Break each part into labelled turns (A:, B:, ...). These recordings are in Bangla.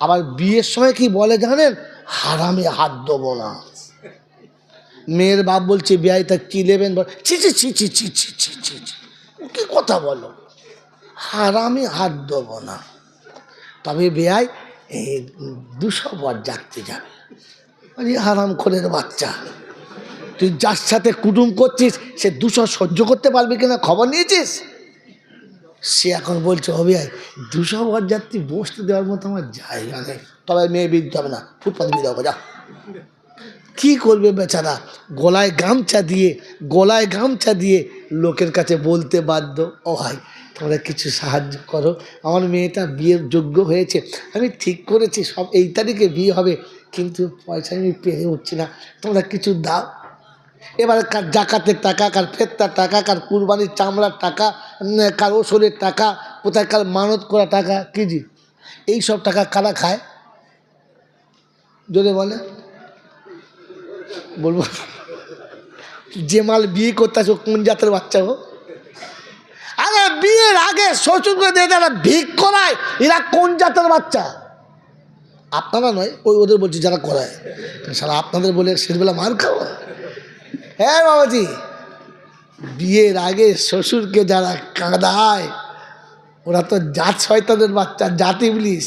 A: আবার বিয়ের সময় কি বলে জানেন? হারামে হাত দেবো না। মেয়ের বাপ বলছে বিয়াই তা কি নেবেন? ছি ছি ছি ছি ছি ছি ছি ছি। কি কথা বলো? হারামে হাত দেবো না। তবে বেয়াই এই দুশো বর জাগতে যাবে। আরে হারাম খোরের বাচ্চা। তুই যার সাথে কুটুম করছিস, সে দুশো সহ্য করতে পারবে কিনা খবর নিয়েছিস? সে এখন বলছে অভিয়াই দুশো বরযাত্রী বসতে দেওয়ার মতো আমার জায়গা নেই। তবে মেয়ে বিদ্যুৎ হবে না, ফুটপাত বিয়ে দেবো যা কি করবে বেচারা? গলায় গামছা দিয়ে, গলায় গামছা দিয়ে লোকের কাছে বলতে বাধ্য। ও ভাই, তোমরা কিছু সাহায্য করো। আমার মেয়েটা বিয়ের যোগ্য হয়েছে। আমি ঠিক করেছি, সব এই তারিখে বিয়ে হবে, কিন্তু পয়সা আমি পেরে উঠছি না। তোমরা কিছু দাও। এবার কার জাকাতের টাকা, কার ফেত্তার টাকা, কার কুরবানির চামড়ার টাকা কার ওষুধের টাকা কোথায় কার মানত করা টাকা, কি জি? এই সব টাকা কারা খায়? যদি বলে। বলব। যে মাল বিয়ে করতে আসো কোন জাতের বাচ্চা গো? আরে বিয়ের আগে শ্বশুরকে দিয়ে যারা ভিক করায় এরা কোন জাতের বাচ্চা? আপনারা নয়, ওই ওদের বলছি যারা করায়। সারা আপনাদের বলে শেষবেলা মার খাওয়া। হ্যাঁ বাবাজি। বিয়ের আগে শ্বশুরকে যারা কাঁদায় ওরা তো জাত শয়তানের বাচ্চা জাতি ইবলিশ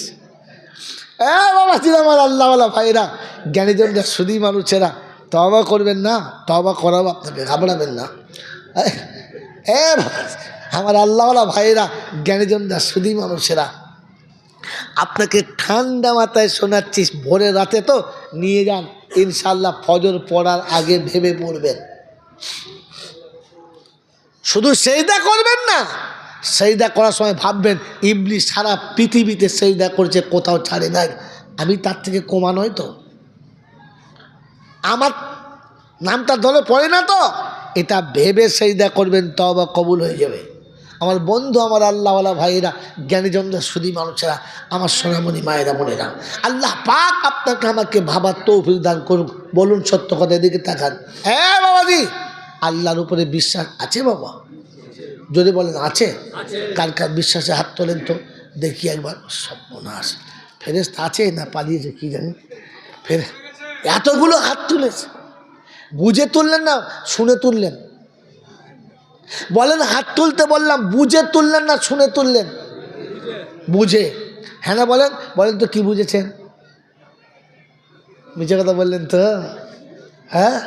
A: হ্যাঁ বাবাজি আমার আল্লাহওয়ালা ভাইরা জ্ঞানীজনরা শুধুই মানুষেরা তবা করবেন না তবা করাবো আপনাকে ঘাবড়াবেন না। হ্যাঁ বাবাজি, আমার আল্লাহওয়ালা ভাইরা জ্ঞানীজনরা শুধুই মানুষেরা আপনাকে ঠান্ডা মাথায় শোনাচ্ছিস ভোরের রাতে তো নিয়ে যান। ইনশাল্লাহ ফজর পড়ার আগে ভেবে পড়বেন। শুধু সেইদা করবেন না, সেইদা করার সময় ভাববেন ইবলি সারা পৃথিবীতে সেইদা করছে, কোথাও ছাড়ে নাই। আমি তার থেকে কমা নয় তো। আমার নামটা দলে পড়ে না তো? এটা ভেবে সেইদা করবেন তবা কবুল হয়ে যাবে। আমার বন্ধু, আমার আল্লাহওয়ালা ভাইয়েরা, জ্ঞানীজনরা শুধু মানুষেরা, আমার সোনামণি মায়েরা, বোনেরা, আল্লাহ পাক আপনাকে আমাকে ভাবার তৌফিক দান করুন বলুন, সত্য কথা এদিকে তাকান। হ্যাঁ বাবাজি, আল্লাহর উপরে বিশ্বাস আছে বাবা? যদি বলেন আছে, কার কার বিশ্বাসে হাত তোলেন তো? দেখি একবার। সর্বনাশ। ফেরেস্তা আছে না পালিয়েছে কি জানি? ফের এতগুলো হাত তুলেছে। বুঝে তুললেন না, শুনে তুললেন। বলেন, হাত তুলতে বললাম, বুঝে তুললেন না শুনে তুললেন? বুঝে। হ্যাঁ না বলেন? বলেন তো কি বুঝেছেন? মিছে কথা বললেন তো। হ্যাঁ?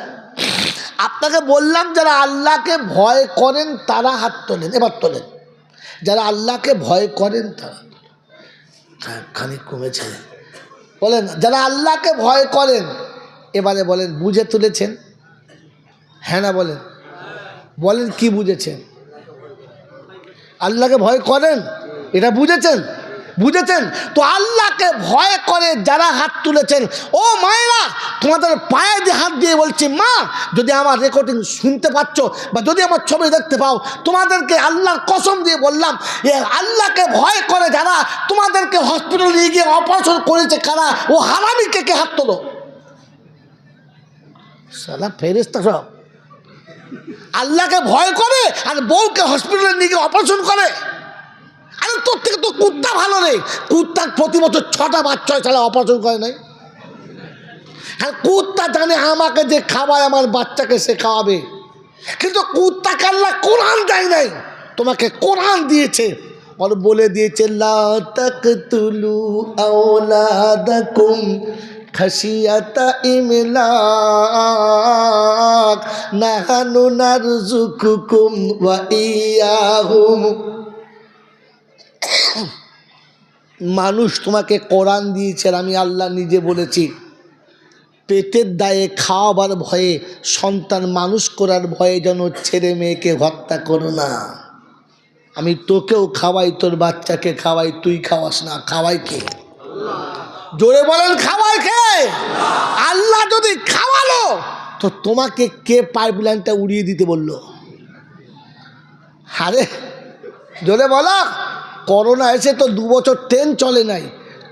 A: আপনাকে বললাম, যারা আল্লাহকে ভয় করেন, তারা হাত তোলেন, এবার তোলেন। যারা আল্লাহকে ভয় করেন, তারা হ্যাঁ খানিক কমেছে। বলেন, যারা আল্লাহকে ভয় করেন, এবারে বলেন, বুঝে তুলেছেন? হ্যাঁ না বলেন? বলেন কি বুঝেছেন? আল্লাহকে ভয় করেন? এটা বুঝেছেন? বুঝেছেন? তো আল্লাহকে ভয় করে যারা হাত তুলেছেন, ও মায়েরা, তোমাদের পায়ে দিয়ে হাত দিয়ে বলছি, মা, যদি আমার রেকর্ডিং শুনতে পাচ্ছ বা যদি আমার ছবি দেখতে পাও, তোমাদেরকে আল্লাহর কসম দিয়ে বললাম, এ আল্লাহকে ভয় করে যারা তোমাদেরকে হসপিটাল নিয়ে গিয়ে অপারেশন করেছে, কারা? ও হারামিকে কে হাত তোলো? সালা ফেরিস্তা সব আল্লাহকে ভয় করে আর বউকে হসপিটালে নিয়ে অপারেশন করে। আরে তোর থেকে তো কুত্তা ভালো রে। কুত্তার প্রতি বছর ছটা বাচ্চা ছাড়া অপারেশন করে নাই। আর কুত্তা জানে আমাকে যে খাওয়ায় আমার বাচ্চাকে সে খাওয়াবে। কিন্তু কুত্তাকে আল্লাহ কোরআন দেয় নাই। তোমাকে কোরআন দিয়েছে। বলে দিয়েছে, লা তাকতুলু আওলাদাকুম খাসিয়াতা ইমলাক, নাহানু নারজুকুকুম ওয়া ইয়াহুম। মানুষ তোমাকে কোরআন দিয়েছে আমি আল্লাহ নিজে বলেছি। পেটের দায়ে খাওয়াবার ভয়ে, সন্তান মানুষ করার ভয়ে যেন ছেলে মেয়েকে হত্যা করো না। আমি তোকেও খাওয়াই, তোর বাচ্চাকে খাওয়াই, তুই খাওয়াস না, খাওয়াই কে? জোরে বলেন খাওয়াই কে? আল্লাহ যদি খাওয়ালো, তো তোমাকে কে পাইপ লাইনটা উড়িয়ে দিতে বলল? আরে, জোরে বলো, করোনা এসে তো দু বছর ট্রেন চলে নাই,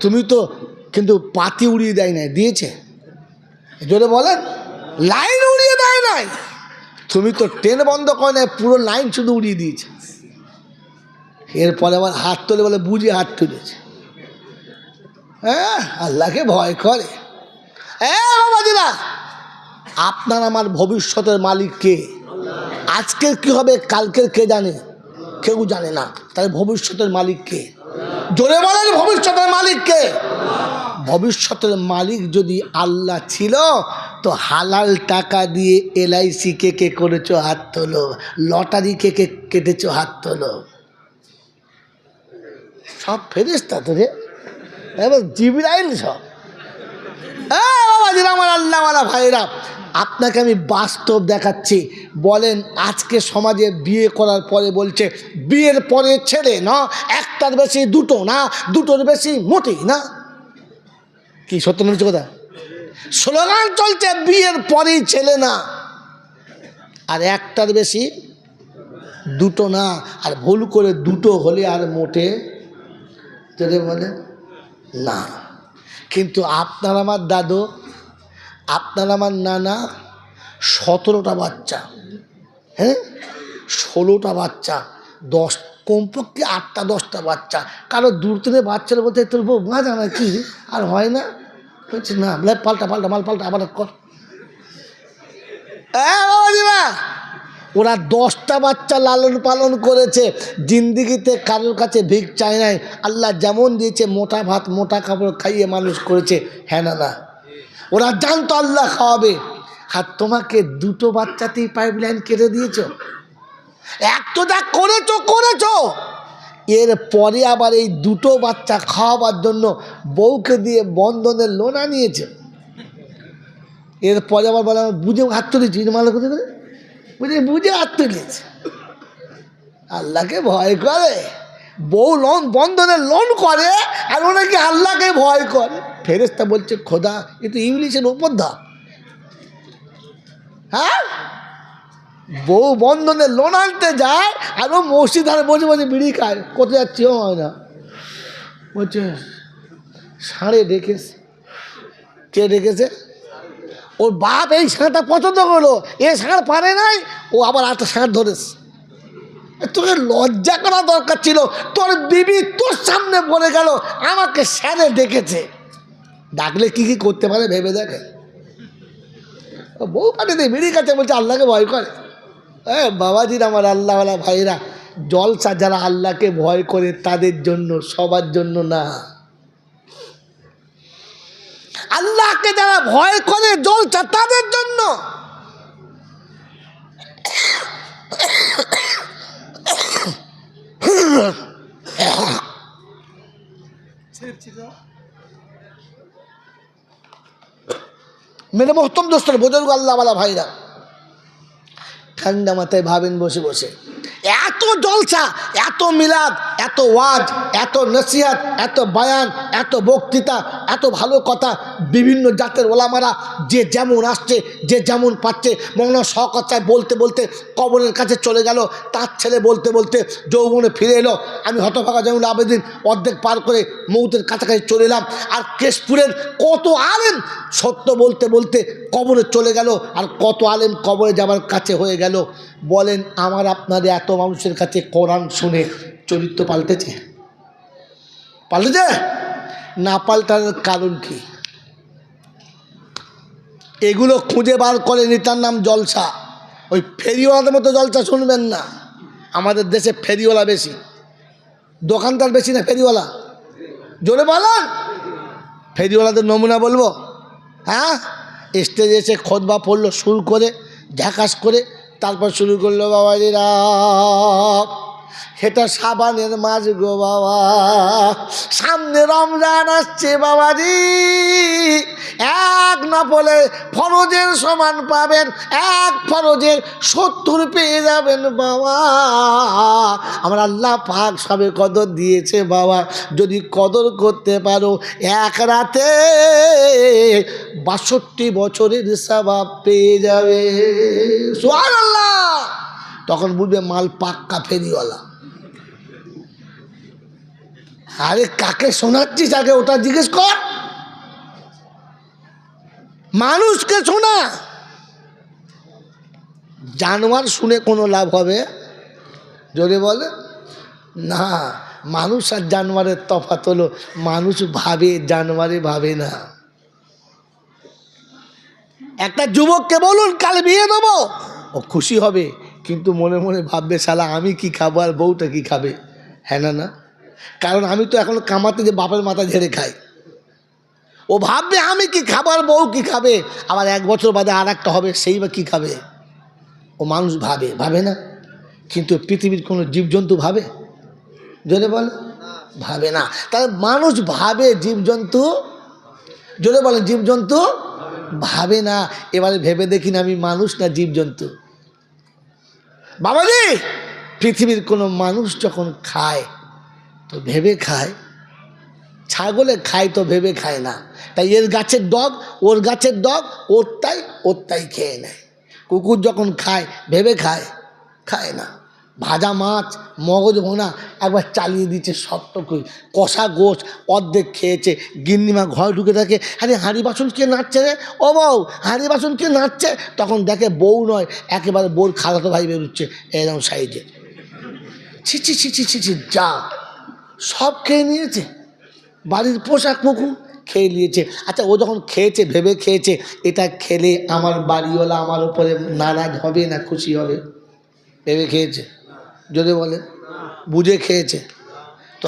A: তুমি তো কিন্তু পাতি উড়িয়ে দেয় নাই, দিয়েছে? জোরে বলেন, লাইন উড়িয়ে দেয় নাই, তুমি তো ট্রেন বন্ধ করে নাই, পুরো লাইন শুধু উড়িয়ে দিয়েছে। এরপরে আবার হাত তোলে বলে, বুঝে হাত তুলেছে। হ্যাঁ আল্লাহকে ভয় করে। হ্যাঁ আপনার আমার ভবিষ্যতের মালিক কে? আজকের কি হবে, কালকের কে জানে? কেউ জানে না। তাই ভবিষ্যতের মালিক কে? জোরে বলেন, ভবিষ্যতের মালিক কে? ভবিষ্যতের মালিক যদি আল্লাহ ছিল, তো হালাল টাকা দিয়ে এলআইসি কে কে করেছ, হাত তোলো। লটারি কে কে কেটেছো, হাত তোলো। সব ফেরিস্তা তো রে। জিবরাইল সব। আল্লাহওয়ালা ভাইরা, আপনাকে আমি বাস্তব দেখাচ্ছি। বলেন, আজকে সমাজে বিয়ে করার পরে বলছে, বিয়ের পরে ছেলে, না? একটার বেশি দুটো, না? দুটোর বেশি মোটেই না? কি, সত্য না মিথ্যে কথা? স্লোগান চলছে, বিয়ের পরেই ছেলে, না? আর একটার বেশি দুটো, না? আর ভুল করে দুটো হলে আর মোটে? তোদের বলে না। কিন্তু আপনার আমার দাদু, আপনার আমার নানা সতেরোটা বাচ্চা হ্যাঁ? ষোলোটা বাচ্চা, দশ, কমপক্ষে আটটা, দশটা বাচ্চা। কারও দূর থেকে বাচ্চারা বলতে তোর বউ বাঁচা না কি আর হয় না? বলছি, না পাল্টা পাল্টা, মাল পাল্টা, আবার কর। ওরা দশটা বাচ্চা লালন পালন করেছে। জিন্দিগিতে কারোর কাছে ভিক চায় নাই। আল্লাহ যেমন দিয়েছে, মোটা ভাত, মোটা কাপড় খাইয়ে মানুষ করেছে। হ্যাঁ না না। ওরা জানতো আল্লাহ খাওয়াবে। আর তোমাকে দুটো বাচ্চাতেই পাইপ লাইন কেটে দিয়েছ? এক তো যা করেছ করেছ। এর পরে আবার এই দুটো বাচ্চা খাওয়াবার জন্য বউকে দিয়ে বন্ধনের লোন আনিয়েছে এরপরে আবার বলে বুঝে হাত তুলেছি মালা কোথায় করে বুঝে বুঝে হাত তুলেছে আল্লাহকে ভয় করে। বউ লোন বন্ধনের লোন করে আর ওনাকে আল্লাহকে ভয় করে। ফেরেস্তা বলছে, খোদা, এ তো ইংলিশের উপর ধা হ্যাঁ? বউ বন্ধনে লোন আনতে যায় আর ও মসজিদ ধারে বসে বসে বিড়ি খায়। কোথায় যাচ্ছি ও হয় না। বলছে, সাড়ে ডেকেছে। কে ডেকেছে? ওর বাপ এই ষাঁড়টা পছন্দ করল, এ ষাঁড় পারে নাই, ও আবার আটটা ষাঁড় ধরেছে। তোকে লজ্জা করা দরকার ছিল, তোর বিবি তোর সামনে পড়ে গেল, আমাকে স্যারে ডেকেছে। ডাকলে কি কি করতে পারে ভেবে দেখে? বউ পাঠিয়ে বিড়ি কাছে বলছে, আল্লাহকে ভয় করে। হ্যাঁ বাবাজির আমার আল্লাহওয়ালা ভাইরা, জলসা যারা আল্লাহকে ভয় করে, তাদের জন্য, সবার জন্য না। আল্লাহকে যারা ভয় করে জলসা তাদের জন্য। মেরে মোহতম দোস্তর বুজুর্গ আল্লাহওয়ালা ভাইরা। ঠান্ডা মাথায় ভাবেন বসে বসে। এত জলসা এত মিলাদ, এত ওয়াজ, এত নসিহাত, এত বায়ান, এত বক্তৃতা, এত ভালো কথা বিভিন্ন জাতের ওলামারা যে যেমন আসছে, যে যেমন পাচ্ছে। মৌলানা শকতায় বলতে বলতে কবরের কাছে চলে গেল। তার ছেলে বলতে বলতে যৌবনে ফিরে এলো। আমি হতভাগা যেমন আবেদিন অর্ধেক পার করে মৌতের কাছাকাছি চলে এলাম। আর কেশপুরের কত আলেম সত্য বলতে বলতে কবরে চলে গেল। আর কত আলেম কবরে যাবার কাছে হয়ে গেল। বলেন, আমার আপনাদের এত মানুষের কাছে কোরআন শুনে চরিত্র পাল্টেছে? পাল্টেছে? না পাল্টার কারণ কি? এগুলো খুঁজে বার করে নিতার নাম জলসা। ওই ফেরিওয়ালাদের মতো জলসা শুনবেন না। আমাদের দেশে ফেরিওয়ালা বেশি। দোকানদার বেশি না ফেরিওয়ালা? জোরে বলেন! ফেরিওয়ালাদের নমুনা বলব? হ্যাঁ? স্টেজে এসে খোদবা পড়ল, শুরু করে ঝাঁকাস করে, তারপর শুরু করল বাবাজিরা সেটা সাবানের মাছ গো বাবা। সামনে রমজান আসছে বাবাজি। এক না বলে ফরজের সমান পাবেন, এক ফরজের সত্তর পেয়ে যাবেন বাবা। আমার আল্লাহ পাক সবে কদর দিয়েছে বাবা। যদি কদর করতে পারো, এক রাতে বাষট্টি বছরের স্বভাব পেয়ে যাবে। সোহান আল্লাহ তখন বুঝবে মাল পাক্কা ফেরিওয়ালা। আরে কাকে শোনাচ্ছিস আগে ওটা জিজ্ঞেস কর। মানুষকে শোনা। জানোয়ার শুনে কোনো লাভ হবে? যদি বলে, না, মানুষ আর জানোয়ারের তফাত হলো, মানুষ ভাবে জানোয়ারে ভাবে না। একটা যুবককে বলুন, কাল বিয়ে দেবো। ও খুশি হবে। কিন্তু মনে মনে ভাববে, শালা, আমি কি খাব আর বউটা কি খাবে? হ্যাঁ না না। কারণ আমি তো এখন কামাতে যে বাপের মাথা ঝেড়ে খাই। ও ভাববে, আমি কি খাবার বউ কি খাবে? আবার এক বছর বাদে আর একটা হবে, সেই বা কী খাবে? ও মানুষ ভাবে ভাবে না। কিন্তু পৃথিবীর কোনো জীবজন্তু ভাবে? জোরে বল। ভাবে না। তাহলে মানুষ ভাবে জীবজন্তু? জোরে বলে জীবজন্তু? ভাবে না। এবারে ভেবে দেখি না আমি মানুষ না জীবজন্তু। বাবাজি! পৃথিবীর কোনো মানুষ যখন খায়, তো ভেবে খায়। ছাগলে খায় তো ভেবে খায় না। তাই এর গাছের ডগ, ওর গাছের ডগ ওর তাই ওর তাই খেয়ে নেয়। কুকুর যখন খায়, ভেবে খায় খায় না। ভাজা মাছ, মগজ ভোনা, একবার চালিয়ে দিচ্ছে সবটুকুই কষা গোছ অর্ধেক খেয়েছে। গিন্নিমা ঘর ঢুকে থাকে আরে, হাঁড়ি বাসন কে নাচছে রে? ও বউ, হাঁড়ি বাসন কে নাচছে তখন দেখে বউ নয়, একেবারে বউর খালাতো ভাই বেরোচ্ছে এরকম সাইজে। ছি ছি ছি ছি ছি ছি, যা। সব খেয়ে নিয়েছে। বাড়ির পোশাক কুকুর খেয়ে নিয়েছে। আচ্ছা ও যখন খেয়েছে, ভেবে খেয়েছে, এটা খেলে আমার বাড়িওয়ালা আমার উপরে নারাজ হবে না খুশি হবে? ভেবে খেয়েছে। যদি বলে বুঝে খেয়েছে। তো